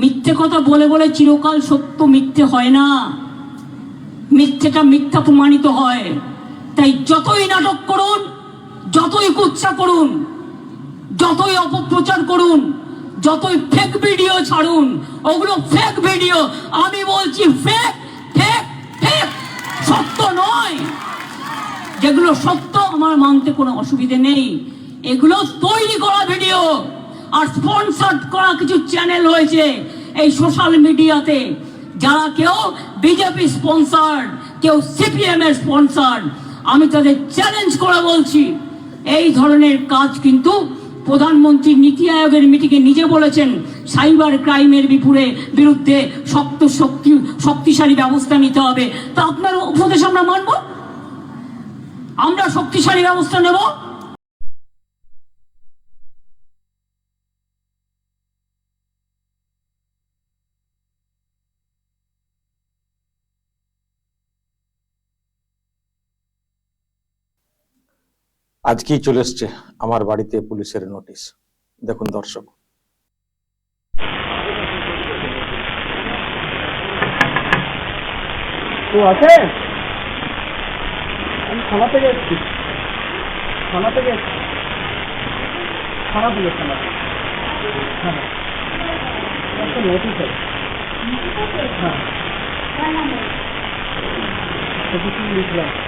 মিথ্যে কথা বলে বলে চিরকাল সত্য মিথ্যে হয় না। মিথ্যেটা মিথ্যা প্রমাণিত হয়। তাই যতই নাটক করুন, যতই কুৎসা করুন, যতই অপপ্রচার করুন, যতই ফেক ভিডিও ছাড়ুন, ওগুলো ফেক ভিডিও আমি বলছি ফেক ফেক ফেক সত্য নয়। যেগুলো সত্য, আমার মানতে কোনো অসুবিধে নেই। এগুলো তৈরি করা ভিডিও আর স্পন্সার্ড করা কিছু চ্যানেল হয়েছে এই সোশ্যাল মিডিয়াতে যারা কেউ বিজেপি স্পন্সার্ড কেউ সিপিএম এর স্পন্সার্ড আমি তাদের চ্যালেঞ্জ করে বলছি। এই ধরনের কাজ কিন্তু প্রধানমন্ত্রী নীতি আয়োগের মিটিংয়ে নিজে বলেছেন সাইবার ক্রাইমের বিপুরে বিরুদ্ধে শক্ত শক্তি, শক্তিশালী ব্যবস্থা নিতে হবে। তা আপনার উপদেশ আমরা মানব? আমরা শক্তিশালী ব্যবস্থা নেব? আজকেই চলে এসছে আমার বাড়িতে পুলিশের নোটিশ। দেখুন দর্শক। তো আছে? আমি থানা থেকে এসেছি। থানা থেকে এসেছি। থানা থেকে থানা। হ্যাঁ। একটা নোটিশ আছে। হ্যাঁ। কি লিখলাম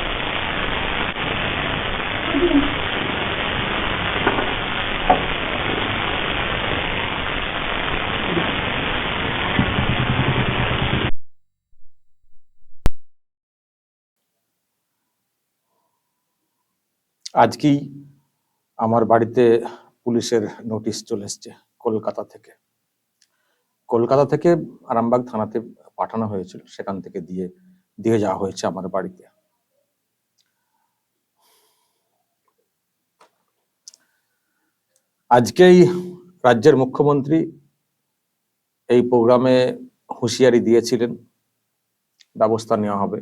আজকেই আমার বাড়িতে পুলিশের নোটিশ চলে এসছে কলকাতা থেকে। কলকাতা থেকে আরামবাগ থানাতে পাঠানো হয়েছিল, সেখান থেকে দিয়ে দিয়ে যাওয়া হয়েছে আমার বাড়িতে। আজকেই রাজ্যের মুখ্যমন্ত্রী এই প্রোগ্রামে হুঁশিয়ারি দিয়েছিলেন, ব্যবস্থা নেওয়া হবে।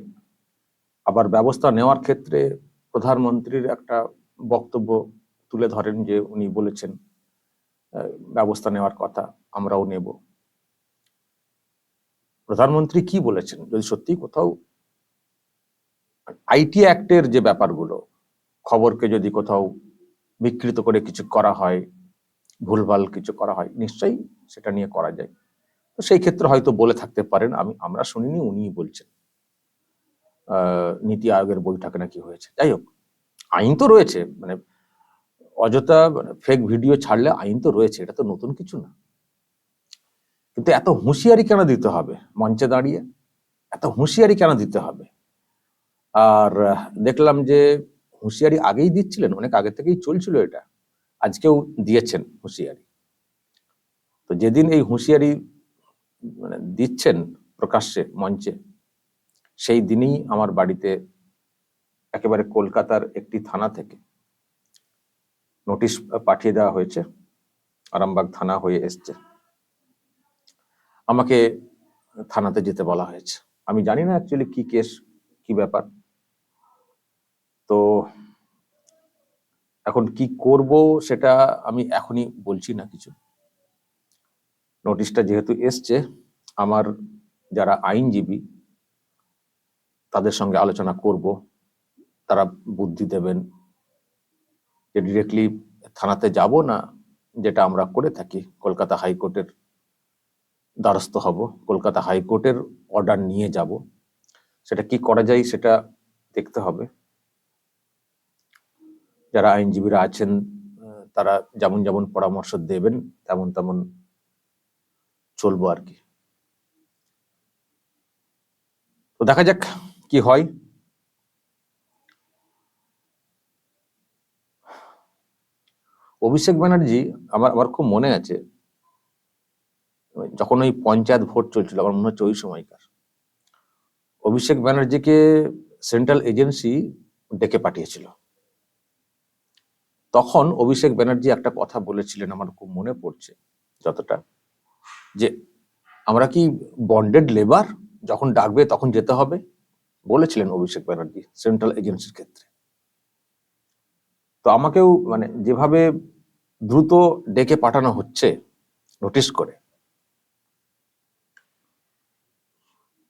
আবার ব্যবস্থা নেওয়ার ক্ষেত্রে প্রধানমন্ত্রীর একটা বক্তব্য তুলে ধরেন যে উনি বলেছেন ব্যবস্থা নেওয়ার কথা আমরাও নেব। প্রধানমন্ত্রী কি বলেছেন? যদি সত্যি কোথাও আইটি অ্যাক্টের যে ব্যাপারগুলো, খবরকে যদি কোথাও বিকৃত করে কিছু করা হয় ভুলভাল কিছু করা হয়, নিশ্চয়ই সেটা নিয়ে করা যায়। তো সেই ক্ষেত্রে হয়তো বলে থাকতে পারেন, আমি, আমরা শুনিনি, উনিই বলছেন। নীতি আয়োগের বৈঠকে নাকি হয়েছে। যাই হোক, আইন তো রয়েছে মানে অযথা ফেক ভিডিও ছাড়লে আইন তো রয়েছে, এটা তো নতুন কিছু না। কিন্তু এত হুঁশিয়ারি কেন দিতে হবে? মঞ্চে দাঁড়িয়ে এত হুঁশিয়ারি কেন দিতে হবে? আর দেখলাম যে হুঁশিয়ারি আগেই দিচ্ছিলেন, অনেক আগে থেকেই চলছিল এটা। আজকেও দিয়েছেন হুঁশিয়ারি। তো যেদিন এই হুঁশিয়ারি মানে দিচ্ছেন প্রকাশ্যে মঞ্চে, সেই দিনই আমার বাড়িতে একেবারে কলকাতার একটি থানা থেকে নোটিশ পাঠিয়ে দেওয়া হয়েছে, আরামবাগ থানা হয়ে এসছে। আমাকে থানাতে যেতে বলা হয়েছে। আমি জানি না অ্যাকচুয়ালি কি কেস কি ব্যাপার। তো এখন কি করব সেটা আমি এখনই বলছি না কিছু। নোটিশটা যেহেতু এসছে, আমার যারা আইনজীবী, তাদের সঙ্গে আলোচনা করব। তারা বুদ্ধি দেবেন যে ডিরেক্টলি থানাতে যাব না, যেটা আমরা করে থাকি। কলকাতা হাইকোর্টের দ্বারস্থ হব, কলকাতা হাইকোর্টের অর্ডার নিয়ে যাব। সেটা কি করা যায় সেটা দেখতে হবে। যারা আইনজীবীরা আছেন, তারা যেমন যেমন পরামর্শ দেবেন, তেমন তেমন চলবো আর কি। তো দেখা যাক কি হয়। অভিষেক ব্যানার্জি, আমার আমার খুব মনে আছে, যখন ওই পঞ্চায়েত ভোট চলছিল, আমার মনে হচ্ছে ওই সময়কার, অভিষেক ব্যানার্জিকে সেন্ট্রাল এজেন্সি ডেকে পাঠিয়েছিল। তখন অভিষেক ব্যানার্জি একটা কথা বলেছিলেন আমার খুব মনে পড়ছে যতটা, যে আমরা কি বন্ডেড লেবার যখন ডাকবে তখন যেতে হবে? বলেছিলেন অভিষেক ব্যানার্জি সেন্ট্রাল এজেন্সির ক্ষেত্রে। তো আমাকেও মানে যেভাবে দ্রুত ডেকে পাঠানো হচ্ছে নোটিশ করে,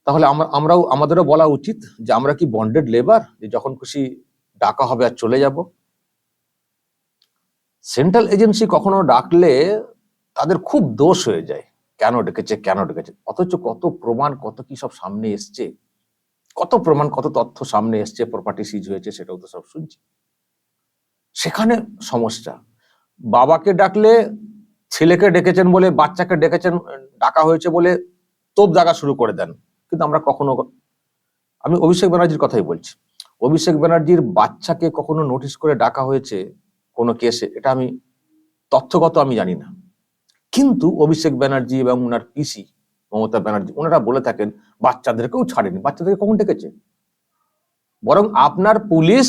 তাহলে আমরা আমরাও, আমাদেরও বলা উচিত যে আমরা কি বন্ডেড লেবার যে যখন খুশি ডাকা হবে আর চলে যাব। সেন্ট্রাল এজেন্সি কখনো ডাকলে তাদের খুব দোষ হয়ে যায়। কেন ডেকেছে কেন ডেকেছে? অথচ কত প্রমাণ, কত কি সব সামনে এসছে? কত প্রমাণ, কত তথ্য সামনে এসছে প্রপার্টি সিজ হয়েছে সেটাও তো সব শুনছি। সেখানে সমস্যা। বাবাকে ডাকলে ছেলেকে ডেকেছেন বলে, বাচ্চাকে ডেকেছেন, ডাকা হয়েছে বলে তোপ দাগা শুরু করে দেন। কিন্তু আমরা কখনো আমি অভিষেক ব্যানার্জির কথাই বলছি। অভিষেক ব্যানার্জির বাচ্চাকে কখনো নোটিশ করে ডাকা হয়েছে কোনো কেসে, এটা আমি তথ্যগত আমি জানি না। কিন্তু অভিষেক ব্যানার্জি এবং ওনার পিসি মমতা ব্যানার্জি ওনারা বলে থাকেন, বাচ্চাদেরকেও ছাড়েনি। বাচ্চাদেরকে কখন ডেকেছে? বরং আপনার পুলিশ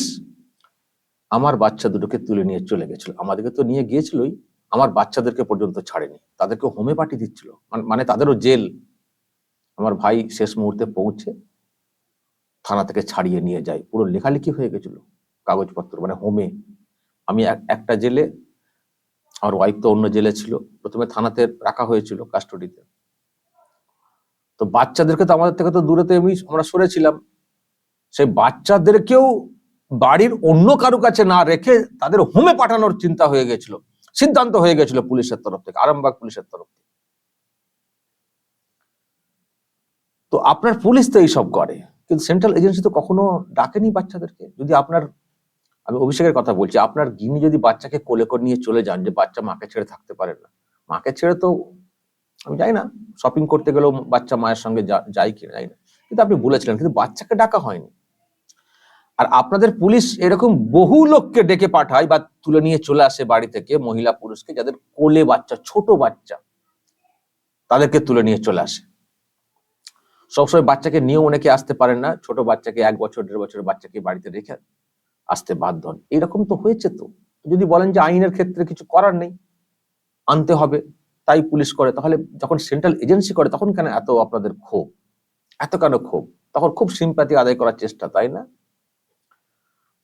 আমার বাচ্চা দুটোকে তুলে নিয়ে চলে গেছিল। আমাদেরকে তো নিয়ে গিয়েছিলই, আমার বাচ্চাদেরকে পর্যন্ত ছাড়েনি। তাদেরকে হোমে পাঠিয়ে দিচ্ছিল। মানে তাদেরও জেল। আমার ভাই শেষ মুহূর্তে পৌঁছে থানা থেকে ছাড়িয়ে নিয়ে যায়। পুরো লেখালেখি হয়ে গেছিল। কাগজপত্র মানে হোমে। আমি এক- একটা জেলে আমার ওয়াইফ তো অন্য জেলে ছিল। প্রথমে থানাতে রাখা হয়েছিল কাস্টডিতে তো। বাচ্চাদেরকে তো আমাদের থেকে তো দূরে তো এমনি আমরা সরেছিলাম। সেই বাচ্চাদেরকেও বাড়ির অন্য কারও কাছে না রেখে তাদের হোমে পাঠানোর চিন্তা হয়ে গেছিল। সিদ্ধান্ত হয়ে গেছিল পুলিশের তরফ থেকে, আরামবাগ পুলিশের তরফ থেকে। তো আপনার পুলিশ তো এইসব করে, কিন্তু সেন্ট্রাল এজেন্সি তো কখনো ডাকেনি বাচ্চাদেরকে? যদি আপনার আমি অভিষেকের কথা বলছি, আপনার গিনি যদি বাচ্চাকে কোলে করে নিয়ে চলে যান, যে বাচ্চা মাকে ছেড়ে থাকতে পারে না, মাকে ছেড়ে তো আমি যাই না শপিং করতে গেলেও বাচ্চা মায়ের সঙ্গে যা- যায় কিনা যাই না। কিন্তু আপনি বলেছিলেন, কিন্তু বাচ্চাকে ডাকা হয়নি। আর আপনাদের পুলিশ এরকম বহু লোককে ডেকে পাঠায় বা তুলে নিয়ে চলে আসে বাড়ি থেকে মহিলা পুরুষকে, যাদের কোলে বাচ্চা, ছোট বাচ্চা, তাদেরকে তুলে নিয়ে চলে আসে। সবসময় বাচ্চাকে নিয়েও অনেকে আসতে পারেন না, ছোট বাচ্চাকে এক বছর, দেড় বছরের বাচ্চাকে বাড়িতে রেখে আসতে বাধ্য হন। এরকম তো হয়েছে তো। যদি বলেন যে আইনের ক্ষেত্রে কিছু করার নেই, আনতে হবে, তাই পুলিশ করে, তাহলে যখন সেন্ট্রাল এজেন্সি করে, তখন কেন এত আপনাদের ক্ষোভ? এত কেন ক্ষোভ? তখন খুব সিম্পাতি আদায় করার চেষ্টা, তাই না?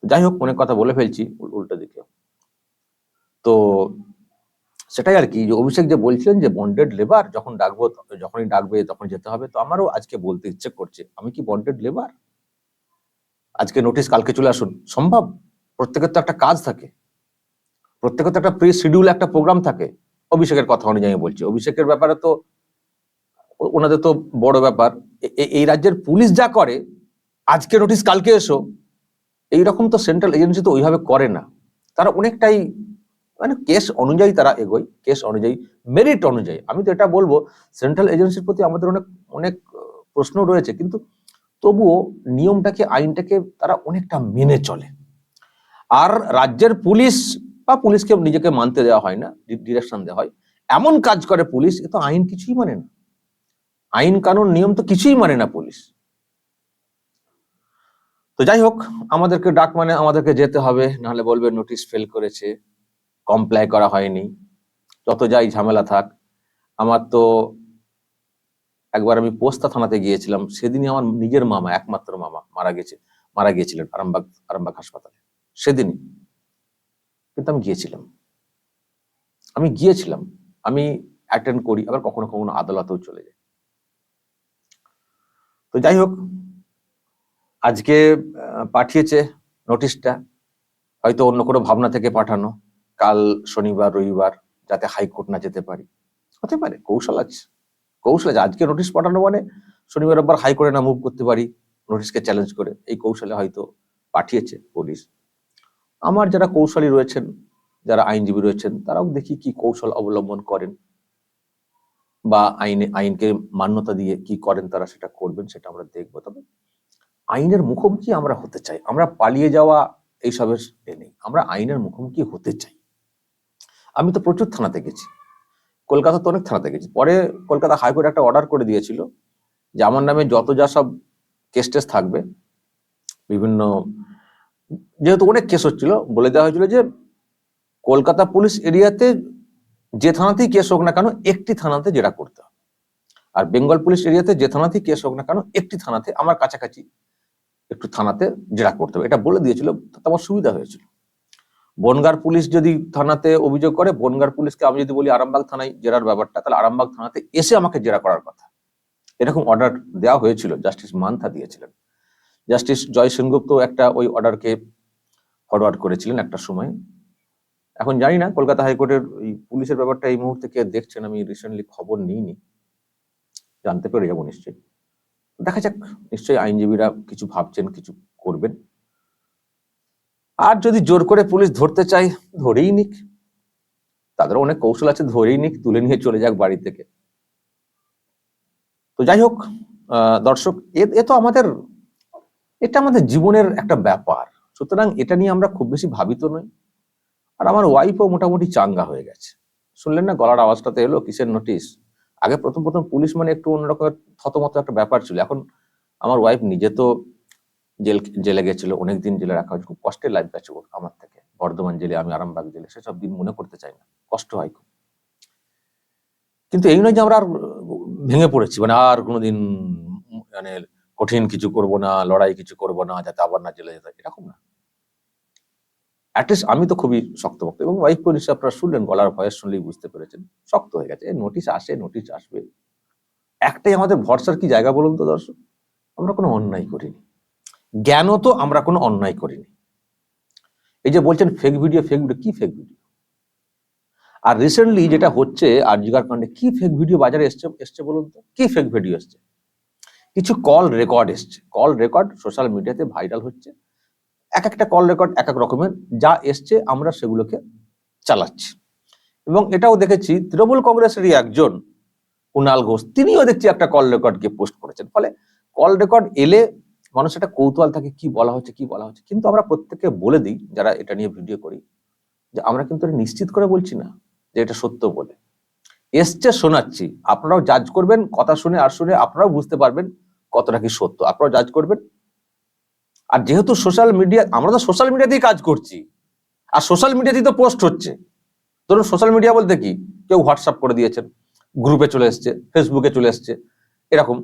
যাই হোক, অনেক কথা বলে ফেলছি উল্টো দিকে। তো সেটাই আর কি, যে অভিষেক যে বলছিলেন যে বন্ডেড লেবার যখন ডাকবো, যখনই ডাকবে, তখন যেতে হবে। তো আমারও আজকে বলতে ইচ্ছে করছে, আমি কি বন্ডেড লেবার আজকে নোটিশ কালকে চলে আসুন। সম্ভব? প্রত্যেকের তো একটা কাজ থাকে। প্রত্যেকের তো একটা প্রি শিডিউল একটা প্রোগ্রাম থাকে। অভিষেকের কথা অনুযায়ী বলছি। অভিষেকের ব্যাপারে তো, ওনাদের তো বড় ব্যাপার। এই রাজ্যের পুলিশ যা করে, আজকে নোটিশ কালকে এসো। এইরকম তো সেন্ট্রাল এজেন্সি তো ওইভাবে করে না। তারা অনেকটাই মানে কেস অনুযায়ী তারা এগোয়। কেস অনুযায়ী মেরিট অনুযায়ী। আমি তো এটা বলব সেন্ট্রাল এজেন্সির প্রতি আমাদের অনেক অনেক প্রশ্ন রয়েছে। কিন্তু তবুও নিয়মটাকে, আইনটাকে তারা অনেকটা মেনে চলে। আর রাজ্যের পুলিশ বা পুলিশকে নিজেকে মানতে দেওয়া হয় না ডিরেকশন দেওয়া হয়। এমন কাজ করে পুলিশ, এ তো আইন কিছুই মানে না। আইন কানুন, নিয়ম তো কিছুই মানে না পুলিশ। তো যাই হোক, আমাদেরকে ডাক মানে আমাদেরকে যেতে হবে, নাহলে বলবে নোটিশ ফেল করেছে কমপ্লাই করা হয়নি। যত যাই ঝামেলা থাক, আমার তো একবার আমি পোস্তা থানাতে গিয়েছিলাম, সেদিনই আমার নিজের মামা, একমাত্র মামা মারা গেছে, মারা গিয়েছিলেন আরামবাগ আরামবাগ হাসপাতালে। সেদিনই কিন্তু আমি গিয়েছিলাম। আমি গিয়েছিলাম, আমি অ্যাটেন্ড করি, আবার কখনো কখনো আদালতেও চলে যাই। তো যাই হোক, আজকে পাঠিয়েছে নোটিশটা, হয়তো অন্য কোনো ভাবনা থেকে পাঠানো, কাল শনিবার, রবিবার, যাতে হাইকোর্ট না যেতে পারি। হতে পারে, কৌশল আছে। কৌশল আজকে নোটিশ পাঠানো মানে শনিবার রোববার হাইকোর্টে না মুভ করতে পারি নোটিশকে চ্যালেঞ্জ করে, এই কৌশলে হয়তো পাঠিয়েছে পুলিশ আমার যারা কৌশলী রয়েছেন, যারা আইনজীবী রয়েছেন, তারাও দেখি কি কৌশল অবলম্বন করেন বা আইনে, আইনকে মান্যতা দিয়ে কি করেন তারা সেটা করবেন, সেটা আমরা দেখব। তবে আইনের মুখোমুখি আমরা হতে চাই। আমরা পালিয়ে যাওয়া এইসবের নেই। আমরা আইনের মুখোমুখি হতে চাই। আমি তো প্রচুর থানাতে গেছি। কলকাতা তো অনেক থানাতে গেছি পরে কলকাতা হাইকোর্ট একটা অর্ডার করে দিয়েছিল যে আমার নামে যত যা সব কেস টেস থাকবে, বিভিন্ন যেহেতু অনেক কেস হচ্ছিল, বলে দেওয়া হয়েছিল যে কলকাতা পুলিশ এরিয়াতে যে থানাতেই কেস হোক না কেন একটি থানাতে জেরা করতে হবে। আর বেঙ্গল পুলিশ এরিয়াতে যে থানাতেই কেস হোক না কেন একটি থানাতে, আমার কাছাকাছি একটু থানাতে জেরা করতে হবে। এটা বলে দিয়েছিল, তাতে আমার সুবিধা হয়েছিল। বনগার পুলিশ যদি থানাতে অভিযোগ করে, বনগার পুলিশকে আমি যদি বলি আরামবাগ থানায় জেরার ব্যাপারটা, তাহলে আরামবাগ থানাতে এসে আমাকে জেরা করার কথা। এরকম অর্ডার দেওয়া হয়েছিল জাস্টিস মান্থা দিয়েছিলেন। জাস্টিস জয় সেনগুপ্ত একটা ওই অর্ডারকে ফরওয়ার্ড করেছিলেন একটা সময়। এখন জানি না, কলকাতা হাইকোর্টের এই পুলিশের ব্যাপারটা এই মুহূর্তে কে দেখছেন, আমি রিসেন্টলি খবর নিইনি। জানতে পেরে যাব নিশ্চয়ই। দেখা যাক, নিশ্চয়ই আইনজীবীরা কিছু ভাবছেন, কিছু করবেন। আর যদি জোর করে পুলিশ ধরতে চায়, ধরেই নিক। তাদের অনেক কৌশল আছে, ধরেই নিক, তুলে নিয়ে চলে যাক বাড়ি থেকে। তো যাই হোক দর্শক, এ- তো আমাদের, এটা আমাদের জীবনের একটা ব্যাপার। সুতরাং এটা নিয়ে আমরা খুব বেশি ভাবিত নই। আর আমার ওয়াইফও মোটামুটি চাঙ্গা হয়ে গেছে। শুনলেন না, গলার আওয়াজটাতে এলো কিসের নোটিশ আগে প্রথম প্রথম পুলিশ মানে একটু অন্যরকমের থতমত একটা ব্যাপার ছিল। এখন আমার ওয়াইফ নিজে তো জেল, জেলে গেছিল, অনেকদিন জেলে রাখা হয়েছে, খুব কষ্টের লাইফ গেছে ওর আমার থেকে। বর্ধমান জেলে, আমি আরামবাগ জেলে, সেসব দিন মনে করতে চাই না, কষ্ট হয় খুব। কিন্তু এই নয় যে আমরা আর ভেঙে পড়েছি মানে আর কোনোদিন মানে কঠিন কিছু করব না, লড়াই কিছু করব না, যাতে আবার না জেলে যেতে এরকম না। অ্যাটলিস্ট আমি তো খুবই শক্ত শক্তভক্ত, এবং ওয়াইফ নিশ্চয় আপনারা শুনলেন, গলার ভয়েস শুনলেই বুঝতে পেরেছেন, শক্ত হয়ে গেছে নোটিশ আসে নোটিশ আসবে। একটাই আমাদের ভরসার কি জায়গা বলুন তো দর্শক? আমরা কোনো অন্যায় করিনি। জ্ঞানও তো আমরা কোনো অন্যায় করিনি। এই যে বলছেন ফেক ভিডিও ফেক ভিডিও কি ফেক ভিডিও আর রিসেন্টলি যেটা হচ্ছে, আর জিগার কাণ্ডে কি ফেক ভিডিও বাজারে এসছে এসছে বলুন তো? কি ফেক ভিডিও এসছে? কিছু কল রেকর্ড এসছে। কল রেকর্ড সোশ্যাল মিডিয়াতে ভাইরাল হচ্ছে। এক একটা কল রেকর্ড এক এক রকমের। যা এসছে, আমরা সেগুলোকে চালাচ্ছি। এবং এটাও দেখেছি, তৃণমূল কংগ্রেসেরই একজন কুণাল ঘোষ, তিনিও দেখছি একটা কল রেকর্ডকে পোস্ট করেছেন। ফলে কল রেকর্ড এলে মানুষ একটা কৌতূহল থাকে কি বলা হচ্ছে, কি বলা হচ্ছে। কিন্তু আমরা প্রত্যেককে বলে দিই, যারা এটা নিয়ে ভিডিও করি, যে আমরা কিন্তু নিশ্চিত করে বলছি না যে এটা সত্য বলে। এসছে শোনাচ্ছি, আপনারাও জাজ করবেন, কথা শুনে আর শুনে আপনারাও বুঝতে পারবেন কতটা কি সত্য। আপনারাও জাজ করবেন। আর যেহেতু সোশ্যাল মিডিয়া আমরা তো সোশ্যাল মিডিয়াতেই কাজ করছি। আর সোশ্যাল মিডিয়াতেই তো পোস্ট হচ্ছে। ধরুন সোশ্যাল মিডিয়া বলতে কি? কেউ হোয়াটসঅ্যাপ করে দিয়েছেন গ্রুপে চলে এসছে ফেসবুকে চলে এসছে, এরকম।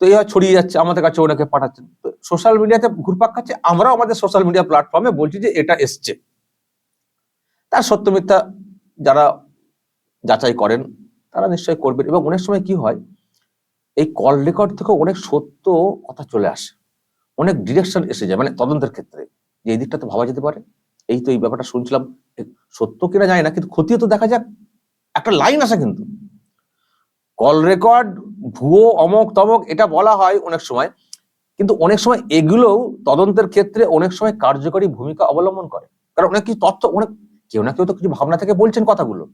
তো এই ছড়িয়ে যাচ্ছে, আমাদের কাছে ওনাকে পাঠাচ্ছেন। তো সোশ্যাল মিডিয়াতে ঘুরপাক খাচ্ছে, আমরাও আমাদের সোশ্যাল মিডিয়া প্ল্যাটফর্মে বলছি যে এটা এসছে। তার সত্য মিথ্যা যারা যাচাই করেন, তারা নিশ্চয়ই করবেন। এবং অনেক সময় কি হয়, এই কল রেকর্ড থেকে অনেক সত্য কথা চলে আসে। অনেক ডিরেকশন এসে যায় মানে তদন্তের ক্ষেত্রে। যে এই দিকটা তো ভাবা যেতে পারে, এই তো এই ব্যাপারটা শুনছিলাম সত্য কিনা যায় না, কিন্তু ক্ষতিও তো দেখা যাক। একটা লাইন আসে কিন্তু। কল রেকর্ড ভুয়ো, অমক, তমক, এটা বলা হয় অনেক সময়। কিন্তু অনেক সময় এগুলোও তদন্তের ক্ষেত্রে অনেক সময় কার্যকরী ভূমিকা অবলম্বন করে। কারণ অনেক কিছু তথ্য, অনেক কেউ না কেউ তো কিছু ভাবনা থেকে বলছেন কথাগুলো।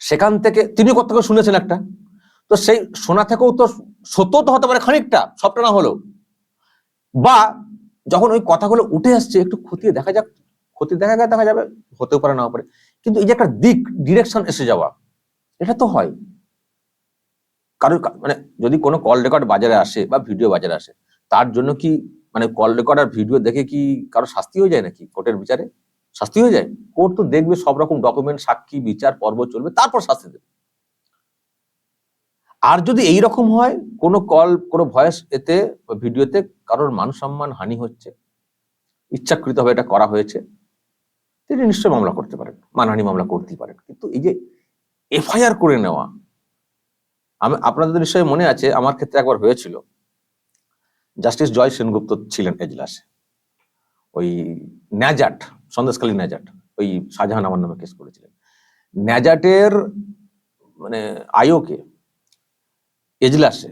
সেখান থেকে তিনি কোথেকে শুনেছেন একটা? তো সেই শোনা থেকেও তো সত্য তো হতে পারে খানিকটা, সবটা না হলেও। বা যখন ওই কথাগুলো উঠে আসছে, একটু খতিয়ে দেখা যাক ক্ষতি দেখা গেলে দেখা যাবে, হতেও পারে, নাও পারে। কিন্তু এই যে একটা দিক ডিরেকশন এসে যাওয়া, এটা তো হয়। কারোর মানে যদি কোনো কল রেকর্ড বাজারে আসে বা ভিডিও বাজারে আসে, তার জন্য কি মানে কল রেকর্ড আর ভিডিও দেখে কি কারও শাস্তি হয়ে যায় নাকি কোর্টের বিচারে? শাস্তি হয়ে যায়? কোর্ট তো দেখবে সব রকম ডকুমেন্ট সাক্ষী, বিচার, পর্ব চলবে, তারপর শাস্তি দেবে। আর যদি এই রকম হয়, কোনো কল কোনো ভয়েস এতে ভিডিওতে কারোর মান সম্মান হানি হচ্ছে, ইচ্ছাকৃতভাবে এটা করা হয়েছে, তিনি নিশ্চয়ই মামলা করতে পারেন, মানহানি মামলা করতেই পারেন। কিন্তু এই যে এফআইআর করে নেওয়া আমি, আপনাদের নিশ্চয়ই মনে আছে, আমার ক্ষেত্রে একবার হয়েছিল। জাস্টিস জয় সেনগুপ্ত ছিলেন এজলাসে। ওই ন্যাজাট, সন্দেশখালী ন্যাজাট, ওই শাহজাহান আমার নামে কেস করেছিলেন। ন্যাজাটের মানে আয়োকে এজলাসে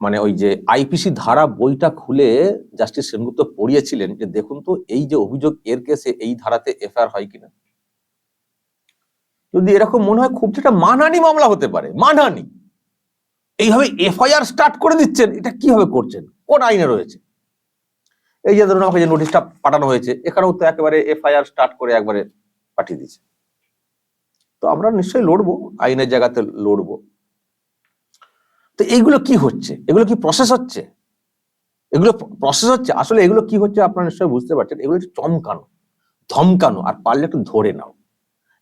মানে ওই যে আইপিসি ধারা বইটা খুলে জাস্টিস সেনগুপ্ত পড়িয়েছিলেন যে, দেখুন তো, এই যে অভিযোগ, এর কেসে এই ধারাতে এফআইআর হয় কিনা? যদি এরকম মনে হয় খুব যেটা মানহানি মামলা হতে পারে, মানহানি। এইভাবে এফআইআর স্টার্ট করে দিচ্ছেন, এটা কীভাবে করছেন? কোন আইনে রয়েছে? এই যে ধরুন আমাকে যে নোটিশটা পাঠানো হয়েছে, এখানেও তো একেবারে এফআইআর স্টার্ট করে একবারে পাঠিয়ে দিচ্ছে তো আমরা নিশ্চয়ই লড়বো, আইনের জায়গাতে লড়বো। তো এইগুলো কি হচ্ছে? এগুলো কি প্রসেস হচ্ছে? এগুলো প্রসেস হচ্ছে? আসলে এগুলো কি হচ্ছে আপনারা নিশ্চয়ই বুঝতে পারছেন। এগুলো চমকানো, ধমকানো, আর পারলে একটু ধরে নাও।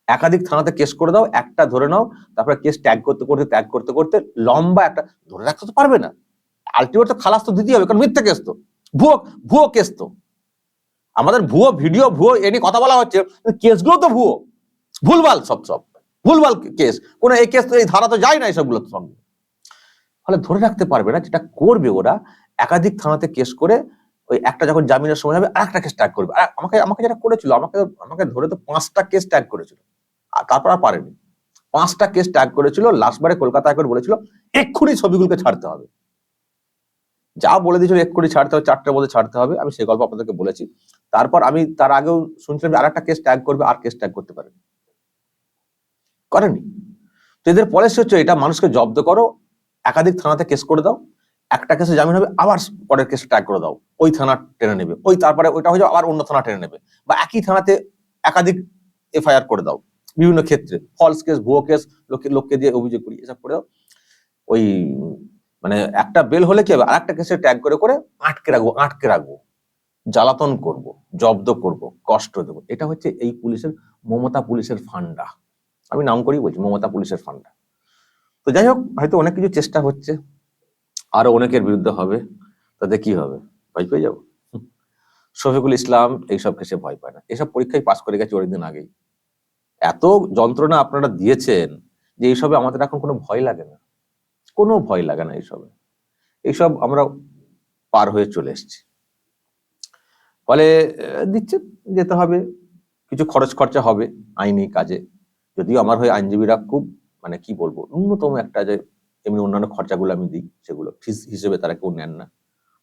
একাধিক থানাতে কেস করে দাও, একটা ধরে নাও, তারপরে কেস ট্যাগ করতে করতে ট্যাগ করতে করতে লম্বা একটা, ধরে রাখতে তো পারবে না। আলটিমেট তো খালাস তো দিতেই হবে, কারণ মিথ্যা কেস তো। ভুয়ো ভুয়ো কেস তো। আমাদের ভুয়ো ভিডিও ভুয়ো এ নিয়ে কথা বলা হচ্ছে কেসগুলো তো ভুয়ো। ভুলভাল সব সব। ভুলভাল কেস কোনো এই কেস তো এই ধারা তো যায় না এইসবগুলোর সঙ্গে। ফলে ধরে রাখতে পারবে না যেটা করবে ওরা, একাধিক থানাতে কেস করে, ওই একটা যখন জামিনের সময় হবে আর একটা কেস ট্যাগ করবে। আর আমাকে আমাকে যেটা করেছিল, আমাকে আমাকে ধরে তো পাঁচটা কেস ট্যাগ করেছিল। তারপর আর পারেনি। পাঁচটা কেস ট্যাগ করেছিল লাস্টবারে কলকাতা হাইকোর্ট বলেছিল, এক্ষুনি ছবিগুলোকে ছাড়তে হবে। যা বলে দিয়েছিল, এক্ষুনি ছাড়তে হবে, চারটার মধ্যে ছাড়তে হবে, আমি সেই গল্প আপনাদেরকে বলেছি। তারপর আমি তার আগেও শুনছিলাম আর একটা কেস ট্যাগ করবে, আর কেস ট্যাগ করতে পারেনি। করেনি। তো এদের পলিসি হচ্ছে এটা, মানুষকে জব্দ করো, একাধিক থানাতে কেস করে দাও, একটা কেসে জামিন হবে, আবার পরের কেসে ট্যাগ করে দাও, ওই থানা টেনে নেবে। ওই তারপরে ওইটা হয়ে যাবে, আবার অন্য থানা টেনে নেবে। বা একই থানাতে একাধিক এফআইআর করে দাও। বিভিন্ন ক্ষেত্রে ফলস কেস ভুয়ো কেস লোকে লোককে দিয়ে অভিযোগ করি, এসব করে ওই মানে একটা বেল হলে কি হবে? আর একটা কেসে ট্যাগ করে করে আটকে রাখব আটকে রাখব। জ্বালাতন করব, জব্দ করব, কষ্ট দেবো। এটা হচ্ছে এই পুলিশের, মমতা পুলিশের ফান্ডা। আমি নাম করেই বলছি, মমতা পুলিশের ফান্ডা। তো যাই হোক, হয়তো অনেক কিছু চেষ্টা হচ্ছে, আরও অনেকের বিরুদ্ধে হবে, তাতে কি হবে? ভয় পেয়ে যাব। শফিকুল ইসলাম এইসব কেসে ভয় পায় না। এসব পরীক্ষায় পাশ করে গেছে অনেকদিন আগেই। এত যন্ত্রণা আপনারা দিয়েছেন যে এইসবে আমাদের এখন কোনো ভয় লাগে না। কোনো ভয় লাগে না এইসবে। এইসব আমরা পার হয়ে চলে এসেছি। ফলে দিচ্ছে, যেতে হবে। কিছু খরচ খরচা হবে আইনি কাজে। যদিও আমার হয়ে আইনজীবীরা খুব মানে কি বলব, ন্যূনতম একটা যে এমনি অন্যান্য খরচাগুলো আমি দিই, সেগুলো ফিস হিসেবে তারা কেউ নেন না।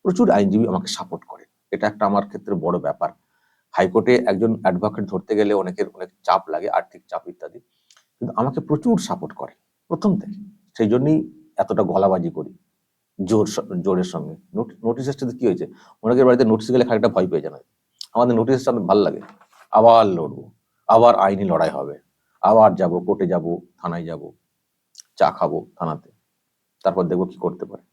প্রচুর আইনজীবী আমাকে সাপোর্ট করে। এটা একটা আমার ক্ষেত্রে বড় ব্যাপার। হাইকোর্টে একজন অ্যাডভোকেট ধরতে গেলে অনেকের অনেক চাপ লাগে, আর্থিক চাপ ইত্যাদি। কিন্তু আমাকে প্রচুর সাপোর্ট করে, প্রথম থেকে। সেই জন্যই এতটা গলাবাজি করি, জোর জোরের সঙ্গে। নোটিশ এসছে কি হয়েছে? অনেকের বাড়িতে নোটিশ গেলে খানিকটা ভয় পেয়ে জানা আমাদের নোটিশ আমাদের ভালো লাগে। আবার লড়বো, আবার আইনি লড়াই হবে। আবার যাব, কোর্টে যাব, থানায় যাব, চা খাব থানাতে। তারপর দেখব কি করতে পারে।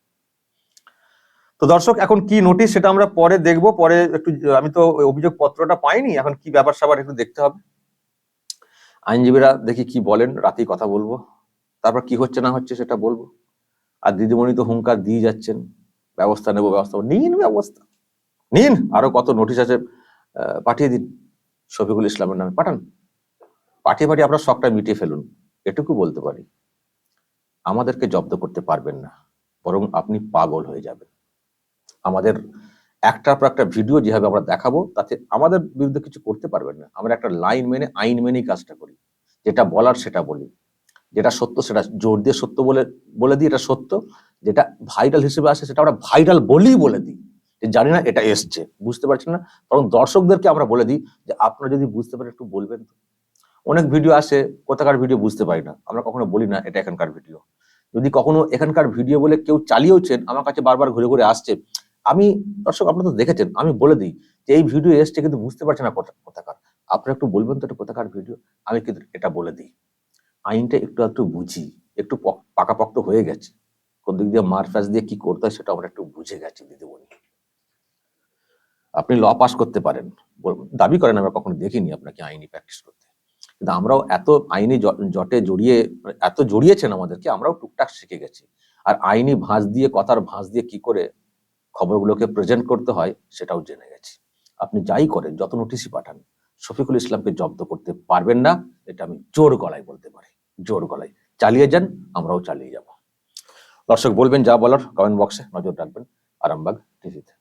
তো দর্শক, এখন কি নোটিশ সেটা আমরা পরে দেখব। পরে একটু, আমি তো অভিযোগ পত্রটা পাইনি, এখন কি ব্যাপার স্যাপার একটু দেখতে হবে। আইনজীবীরা দেখি কি বলেন, রাতেই কথা বলব। তারপর কি হচ্ছে না হচ্ছে সেটা বলব। আর দিদিমণি তো হুঙ্কার দিয়ে যাচ্ছেন। ব্যবস্থা নেব, ব্যবস্থা নিন ব্যবস্থা। নিন! আরও কত নোটিশ আছে পাঠিয়ে দিন। শফিকুল ইসলামের নামে পাঠান। পাঠিয়ে পাঠিয়ে আপনার শখটা মিটিয়ে ফেলুন। এটুকু বলতে পারি, আমাদেরকে জব্দ করতে পারবেন না। বরং আপনি পাগল হয়ে যাবেন। আমাদের একটার পর একটা ভিডিও যেভাবে আমরা দেখাবো, তাতে আমাদের বিরুদ্ধে কিছু করতে পারবেন না। আমরা একটা লাইন মেনে, আইন মেনেই কাজটা করি। যেটা বলার সেটা বলি। যেটা সত্য সেটা জোর দিয়ে সত্য বলে বলে দিই, এটা সত্য। যেটা ভাইরাল হিসেবে আসে সেটা আমরা ভাইরাল বলেই বলে দিই। যে জানি না এটা এসছে, বুঝতে পারছেন না? বরং দর্শকদেরকে আমরা বলে দিই যে, আপনারা যদি বুঝতে পারেন একটু বলবেন তো। অনেক ভিডিও আসে, কোথাকার ভিডিও বুঝতে পারি না। আমরা কখনো বলি না, এটা এখানকার ভিডিও যদি কখনো এখানকার ভিডিও বলে কেউ চালিয়েওছেন, আমার কাছে বারবার ঘুরে ঘুরে আসছে আমি, দর্শক, আপনারা তো দেখেছেন, আমি বলে দিই যে এই ভিডিও এসছে কিন্তু বুঝতে পারছে না কোথাকার। আপনারা একটু বলবেন তো এটা কোথাকার ভিডিও? আমি কিন্তু এটা বলে দিই। আইনটা একটু একটু বুঝি, একটু পক- পাকাপোক্ত হয়ে গেছে। কোন দিক দিয়ে মার ফ্যাস দিয়ে কি করতে হয় সেটা আমরা একটু বুঝে গেছি, দিদিমণি। আপনি ল পাস করতে পারেন। দাবি করেন, আমরা কখনো দেখিনি আপনাকে আইনি প্র্যাকটিস করতে। কিন্তু আমরাও এত আইনি জটে জড়িয়ে, এত জড়িয়েছেন আমাদেরকে, আমরাও টুকটাক শিখে গেছি। আর আইনি ভাঁজ দিয়ে, কথার ভাঁজ দিয়ে কি করে খবরগুলোকে প্রেজেন্ট করতে হয়, সেটাও জেনে গেছি। আপনি যাই করেন, যত নোটিশই পাঠান, শফিকুল ইসলামকে জব্দ করতে পারবেন না, এটা আমি জোর গলায় বলতে পারি, জোর গলায়। চালিয়ে যান, আমরাও চালিয়ে যাব। দর্শক, বলবেন যা বলার কমেন্ট বক্সে নজর রাখবেন। আরামবাগ টিভিতে